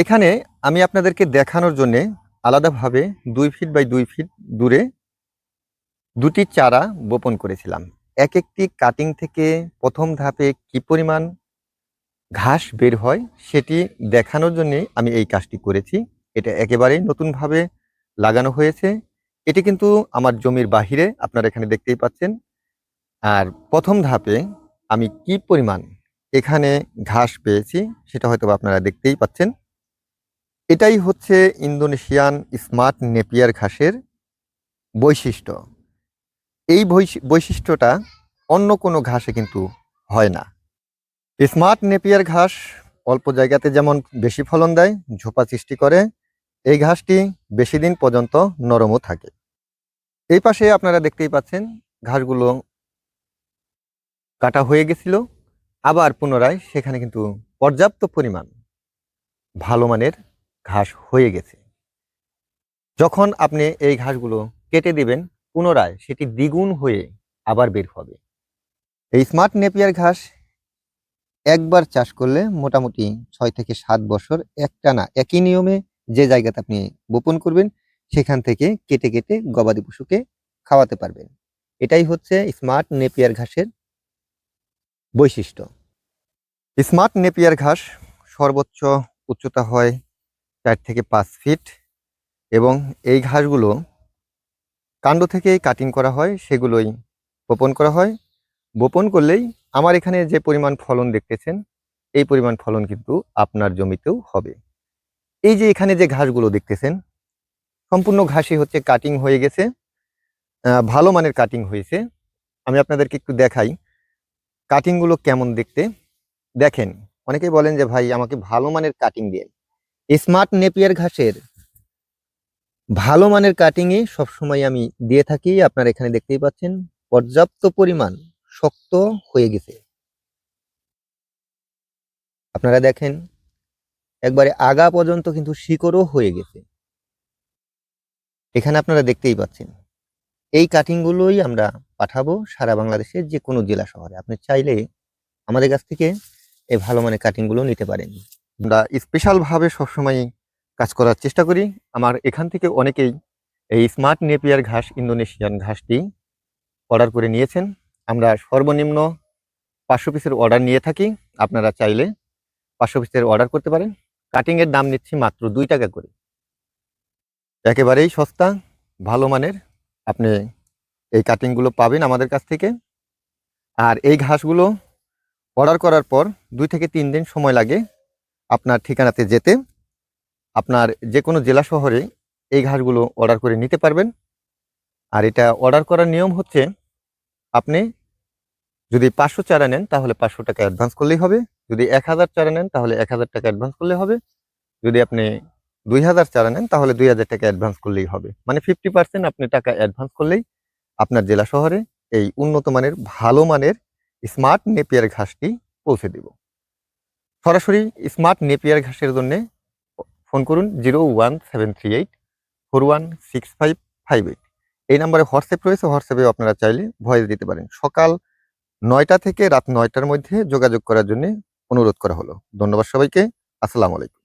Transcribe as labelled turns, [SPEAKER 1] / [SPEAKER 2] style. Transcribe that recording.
[SPEAKER 1] এখানে আমি আপনাদেরকে দেখানোর জন্যে আলাদাভাবে দুই ফিট বাই দুই ফিট দূরে দুটি চারা বপন করেছিলাম। এক একটি কাটিং থেকে প্রথম ধাপে কি পরিমাণ ঘাস বের হয় সেটি দেখানোর জন্যে আমি এই কাজটি করেছি। এটা একেবারেই নতুনভাবে লাগানো হয়েছে। এটি কিন্তু আমার জমির বাহিরে, আপনারা এখানে দেখতেই পাচ্ছেন। আর প্রথম ধাপে আমি কি পরিমাণ এখানে ঘাস পেয়েছি সেটা হয়তো আপনারা দেখতেই পাচ্ছেন। এটাই হচ্ছে ইন্দোনেশিয়ান স্মার্ট নেপিয়ার ঘাসের বৈশিষ্ট্য। এই বৈশি- বৈশিষ্ট্যটা অন্য কোনো ঘাসে কিন্তু হয় না। স্মার্ট নেপিয়ার ঘাস অল্প জায়গাতে যেমন বেশি ফলন দেয়, ঝোপা সৃষ্টি করে, এই ঘাসটি বেশি দিন পর্যন্ত নরমও থাকে। এই পাশে আপনারা দেখতেই পাচ্ছেন ঘাসগুলো কাটা হয়ে গেছিল, আবার পুনরায় সেখানে কিন্তু পর্যাপ্ত পরিমাণ ভালো মানের ঘাস হয়ে গেছে। যখন আপনি এই ঘাসগুলো কেটে দিবেন, পুনরায় সেটি দ্বিগুণ হয়ে আবার বের হবে। এই স্মার্ট নেপিয়ার ঘাস একবার চাষ করলে মোটামুটি ছয় থেকে সাত বছর একটানা একই নিয়মে যে জায়গাতে আপনি বপন করবেন, সেখান থেকে কেটে কেটে গবাদি পশুকে খাওয়াতে পারবেন। এটাই হচ্ছে স্মার্ট নেপিয়ার ঘাসের বৈশিষ্ট্য। স্মার্ট নেপিয়ার ঘাস সর্বোচ্চ উচ্চতা হয় চার থেকে পাঁচ ফিট এবং এই ঘাসগুলো কাণ্ড থেকে কাটিং করা হয়, সেগুলোই বপন করা হয়। বপন করলেই আমার এখানে যে পরিমাণ ফলন দেখতেছেন, এই পরিমাণ ফলন কিন্তু আপনার জমিতেও হবে। এই যে এখানে যে ঘাসগুলো দেখতেছেন, সম্পূর্ণ ঘাসই হচ্ছে কাটিং হয়ে গেছে ভালো মানের কাটিং হয়েছে। আমি আপনাদেরকে একটু দেখাই কাটিংগুলো কেমন দেখতে? দেখেন, অনেকেই বলেন যে, ভাই, আমাকে ভালো মানের কাটিং দিন। স্মার্ট নেপিয়ার ঘাসের ভালো মানের কাটিংয়ে সবসময় আমি দিয়ে থাকি। আপনারা এখানে দেখতেই পাচ্ছেন, পর্যাপ্ত পরিমাণ শক্ত হয়ে গেছে। আপনারা দেখেন, একবারে আগা পর্যন্ত কিন্তু শিকড়ও হয়ে গেছে। এখানে আপনারা দেখতেই পাচ্ছেন, এই কাটিংগুলোই আমরা পাঠাবো সারা বাংলাদেশের যে কোনো জেলা শহরে। আপনি চাইলে আমাদের কাছ থেকে এই ভালো মানের কাটিংগুলো নিতে পারেন। আমরা স্পেশালভাবে সবসময় কাজ করার চেষ্টা করি। আমার এখান থেকে অনেকেই এই স্মার্ট নেপিয়ার ঘাস, ইন্দোনেশিয়ান ঘাসটি অর্ডার করে নিয়েছেন। আমরা সর্বনিম্ন পাঁচশো পিসের অর্ডার নিয়ে থাকি। আপনারা চাইলে পাঁচশো পিসের অর্ডার করতে পারেন। কাটিংয়ের দাম নিচ্ছি মাত্র দুই টাকা করে। একেবারেই সস্তা, ভালো মানের। আপনি এই কাটিংগুলো পাবেন আমাদের কাছ থেকে। আর এই ঘাসগুলো অর্ডার করার পর দুই থেকে তিন দিন সময় লাগে। আপনার ঠিকানাতে যেতে আপনার যে কোনো জেলা শহরে এই ঘাসগুলো অর্ডার করে নিতে পারবেন। আর এটা অর্ডার করার নিয়ম হচ্ছে আপনি যদি পাঁচশো চারা নেন তাহলে পাঁচশো টাকা অ্যাডভান্স করলেই হবে। যদি এক হাজার চারা নেন তাহলে এক হাজার টাকা অ্যাডভান্স করলে হবে। যদি আপনি দুই হাজার চারা নেন তাহলে দুই হাজার টাকা অ্যাডভান্স করলেই হবে। মানে ফিফটি পার্সেন্ট আপনি টাকা অ্যাডভান্স করলেই আপনার জেলা শহরে এই উন্নত মানের, ভালো মানের স্মার্ট নেপিয়ার ঘাসটি পৌঁছে দিব। সরাসরি স্মার্ট নেপিয়ার ঘাসের জন্য ফোন করুন zero one seven three eight four one six five five eight. এই নাম্বারে হোয়াটসঅ্যাপ রয়েছে হোয়াটসঅ্যাপে আপনারা চাইলে ভয়েস দিতে পারেন। সকাল নয়টা থেকে রাত নয়টার মধ্যে যোগাযোগ করার জন্য অনুরোধ করা হলো। ধন্যবাদ সবাইকে। আসসালামু আলাইকুম।